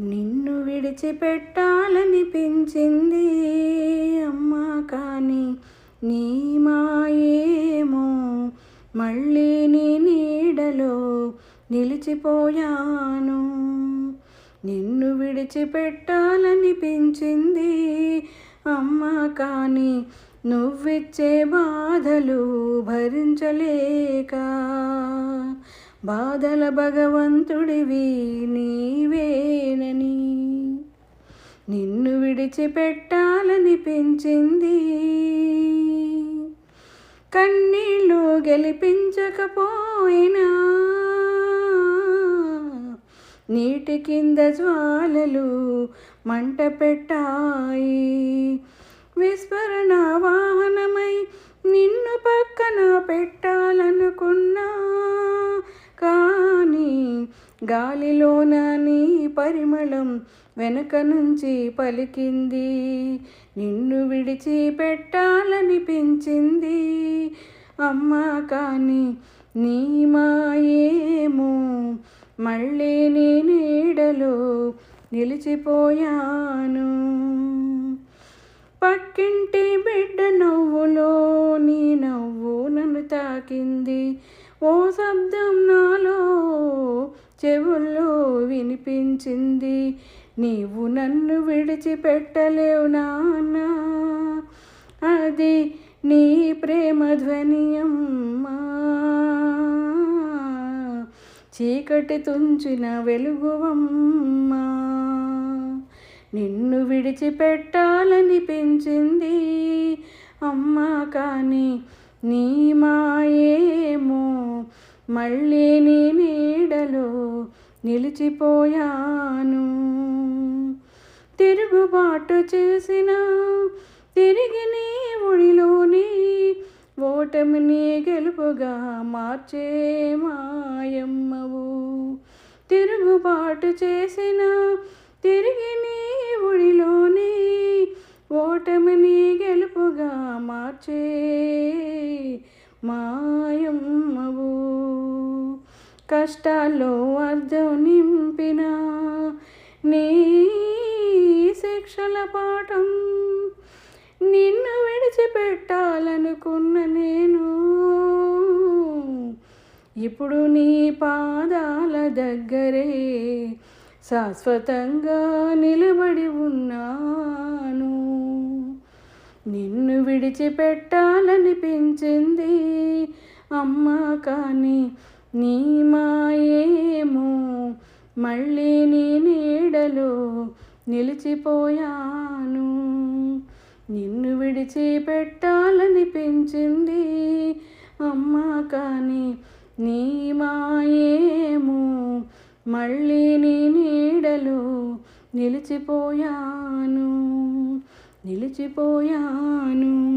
నిన్ను విడిచిపెట్టాలనిపించింది అమ్మా కానీ నీ మాయేమో. మళ్ళీ నీ నీడలో నిలిచిపోయాను. నిన్ను విడిచిపెట్టాలనిపించింది అమ్మా కానీ నువ్విచ్చే బాధలు భరించలేక. బాధల భగవంతుడివి నీవే నిన్ను విడిచిపెట్టాలనిపించింది. కన్నీళ్ళు గెలిపించకపోయినా నీటి కింద జ్వాలలు మంట పెట్టాయి. విస్మర గాలిలోన నీ పరిమళం వెనక నుంచి పలికింది. నిన్ను విడిచి పెట్టాలనిపించింది అమ్మా కానీ నీ మాయేమో మళ్ళీ నీ నీడలో నిలిచిపోయాను. పక్కింటి బిడ్డ చెవుల్లో వినిపించింది. నీవు నన్ను విడిచిపెట్టలేవు నాన్న. అది నీ ప్రేమ అమ్మా. చీకటి తుంచిన వెలుగువమ్మా నిన్ను విడిచిపెట్టాలనిపించింది అమ్మా కానీ నీ మాయే మళ్ళీ నీ నీడలో నిలిచిపోయాను. తిరుగుబాటు చేసిన తిరిగి నీ ఒడిలోని ఓటమిని గెలుపుగా మార్చే మాయమ్మవు. తిరుగుబాటు చేసిన తిరిగి నీ ఒడిలోని ఓటమిని గెలుపుగా మార్చే మాయమ్మవు. కష్టాల్లో అర్థం నింపిన నీ శిక్షల పాఠం నిన్ను విడిచిపెట్టాలనుకున్న నేను. ఇప్పుడు నీ పాదాల దగ్గరే శాశ్వతంగా నిలబడి ఉన్నాను. నిన్ను విడిచిపెట్టాలనిపించింది అమ్మ కానీ నీ మాయేమో మళ్ళీ నీ నీడలో నిలిచిపోయాను. నిన్ను విడిచిపెట్టాలనిపించింది అమ్మా కానీ నీ మాయేమో మళ్ళీ నీ నీడలో నిలిచిపోయాను. నిలిచిపోయాను.